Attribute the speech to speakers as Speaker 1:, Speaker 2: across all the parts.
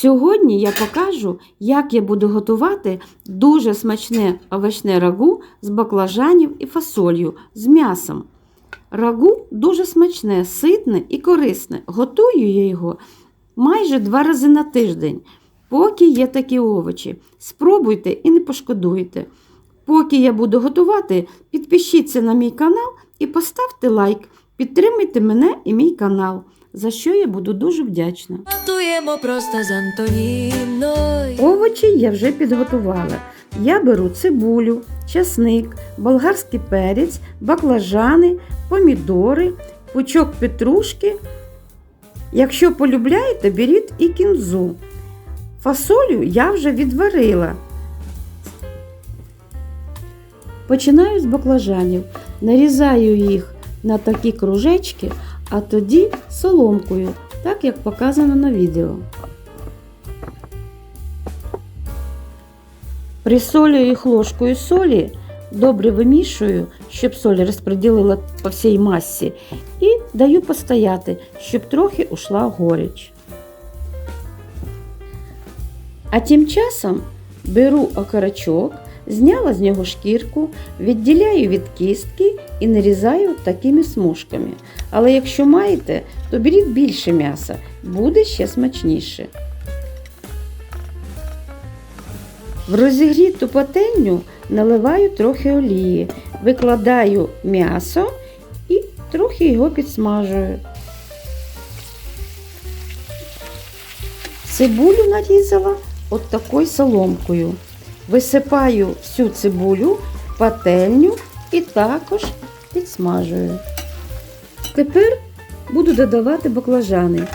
Speaker 1: Сьогодні я покажу, як я буду готувати дуже смачне овочне рагу з баклажанів і фасолью з м'ясом. Рагу дуже смачне, ситне і корисне. Готую я його майже два рази на тиждень, поки є такі овочі. Спробуйте і не пошкодуйте. Поки я буду готувати, підпишіться на мій канал і поставте лайк. Підтримуйте мене і мій канал, за що я буду дуже вдячна.
Speaker 2: Готуємо просто з Антоніною.
Speaker 1: Овочі я вже підготувала. Я беру цибулю, часник, болгарський перець, баклажани, помідори, пучок петрушки. Якщо полюбляєте, беріть і кінзу. Фасолю я вже відварила. Починаю з баклажанів. Нарізаю їх на такі кружечки, а тоді соломкою, так як показано на відео. Присолюю їх ложкою солі, добре вимішую, щоб соль розподілила по всій масі, і даю постояти, щоб трохи ушла горіч. А тим часом беру окорочок, зняла з нього шкірку, відділяю від кістки і нарізаю такими смужками. Але якщо маєте, то беріть більше м'яса, буде ще смачніше. В розігріту пательню наливаю трохи олії, викладаю м'ясо і трохи його підсмажую. Цибулю нарізала от такою соломкою. Висипаю всю цибулю пательню і також підсмажую. Тепер буду додавати баклажани.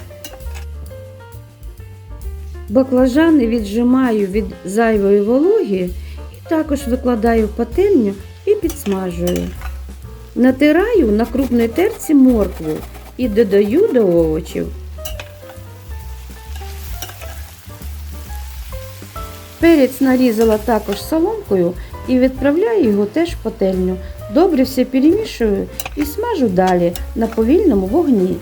Speaker 1: Баклажани віджимаю від зайвої вологи і також викладаю в пательню і підсмажую. Натираю на крупній терці моркву і додаю до овочів. Перець нарізала також соломкою і відправляю його теж в пательню. Добре все перемішую і смажу далі на повільному вогні.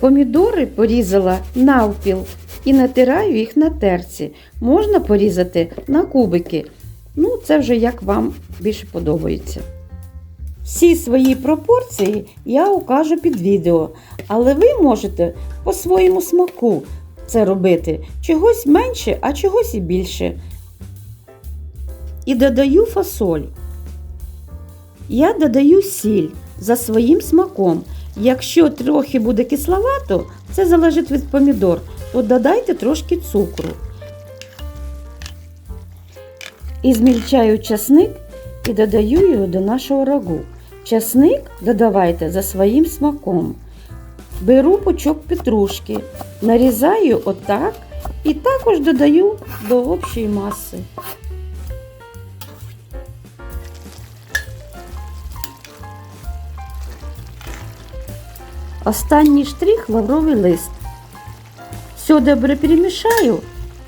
Speaker 1: Помідори порізала навпіл і натираю їх на терці. Можна порізати на кубики. Ну, це вже як вам більше подобається. Всі свої пропорції я укажу під відео, але ви можете по своєму смаку це робити. Чогось менше, а чогось і більше. І додаю фасоль. Я додаю сіль за своїм смаком. Якщо трохи буде кисловато, це залежить від помідор, то додайте трошки цукру. І змільчаю часник і додаю його до нашого рагу. Часник додавайте за своїм смаком. Беру пучок петрушки, нарізаю отак і також додаю до общої маси. Останній штрих лавровий лист. Все добре перемішаю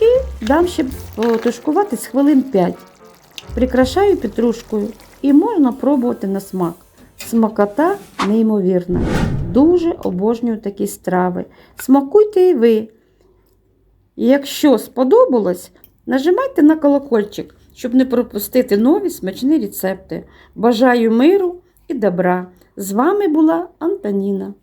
Speaker 1: і дам ще потушкувати з хвилин 5. Прикрашаю петрушкою і можна пробувати на смак. Смакота неймовірна. Дуже обожнюю такі страви. Смакуйте і ви. І якщо сподобалось, нажимайте на колокольчик, щоб не пропустити нові смачні рецепти. Бажаю миру і добра. З вами була Антоніна.